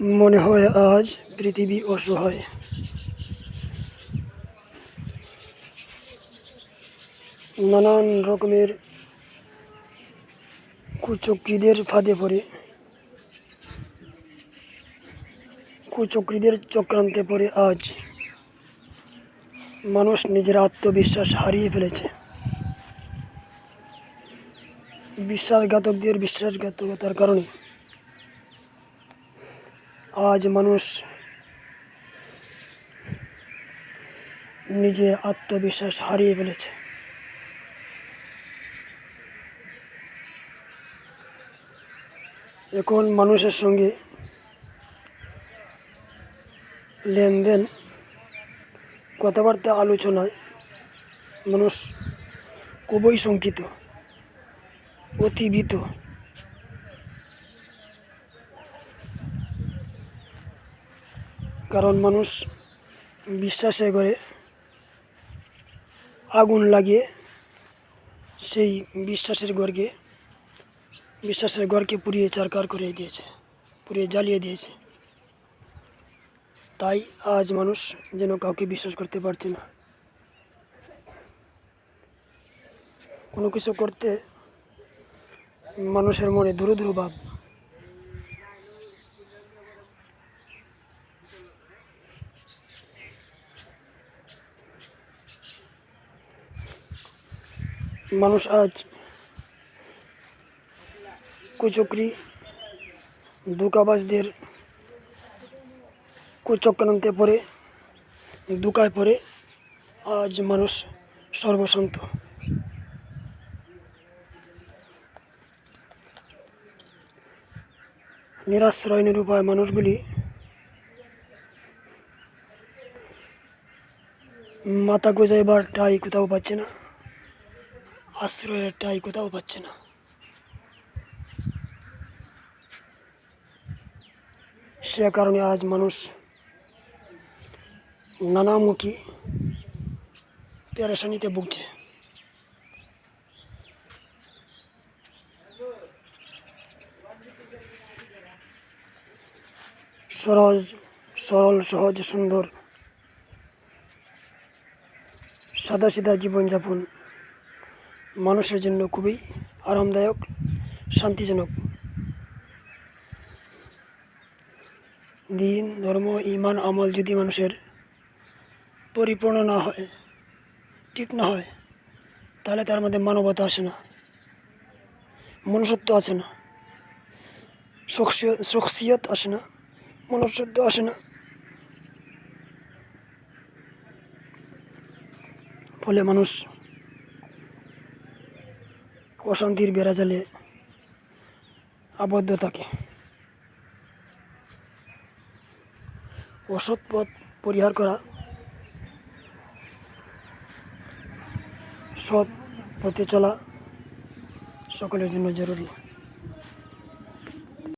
মনে হয় আজ পৃথিবী অসহায়। নানান রকমের কুচক্রীদের ফাঁদে পড়ে, কুচক্রীদের চক্রান্তে পড়ে আজ মানুষ নিজের আত্মবিশ্বাস হারিয়ে ফেলেছে। বিশ্বাসঘাতকদের বিশ্বাসঘাতকতার কারণে আজ মানুষ নিজের আত্মবিশ্বাস হারিয়ে ফেলেছে। এখন মানুষের সঙ্গে লেনদেন, কথাবার্তা, আলোচনায় মানুষ খুবই শঙ্কিত অতিভীত কারণ মানুষ বিশ্বাসে করে আগুন লাগিয়ে সেই বিশ্বাসের ঘরকে বিশ্বাসের ঘরকে পুড়িয়ে চারকার করে দিয়েছে, পুড়িয়ে জ্বালিয়ে দিয়েছে। তাই আজ মানুষ যেন কাউকে বিশ্বাস করতে পারছে না। কোনো কিছু করতে মানুষের মনে দূর দূর ভাব। মানুষ আজ কুচক্রি দুকাবাজদের কুচক্রান্তে পড়ে দুকায় পড়ে আজ মানুষ সর্বশান্ত। নিরাশ্রয়, নিরুপায় মানুষগুলি মাথা গোজাইবার ঠাই কোথাও পাচ্ছে না। আশ্রয়ের ঠাই কোথাও পাচ্ছে না। সে কারণে আজ মানুষ নানামুখী পেরেশানিতে ভুগছে। সহজ, সরল, সহজ, সুন্দর, সাদাসিধা জীবনযাপন মানুষের জন্য খুবই আরামদায়ক, শান্তিজনক। দিন, ধর্ম ইমান আমল যদি মানুষের পরিপূর্ণ না হয়, ঠিক না হয়, তাহলে তার মধ্যে মানবতা আসে না, মনুষ্যত্ব আসে না শখসিয়ত আসে না, মনুষ্যত্ব আসে না। ফলে মানুষ অশান্তির বেড়া বেড়াজালে আবদ্ধ থাকে। অসৎ পথ পরিহার করা সৎ পথে চলা সকলের জন্য জরুরি।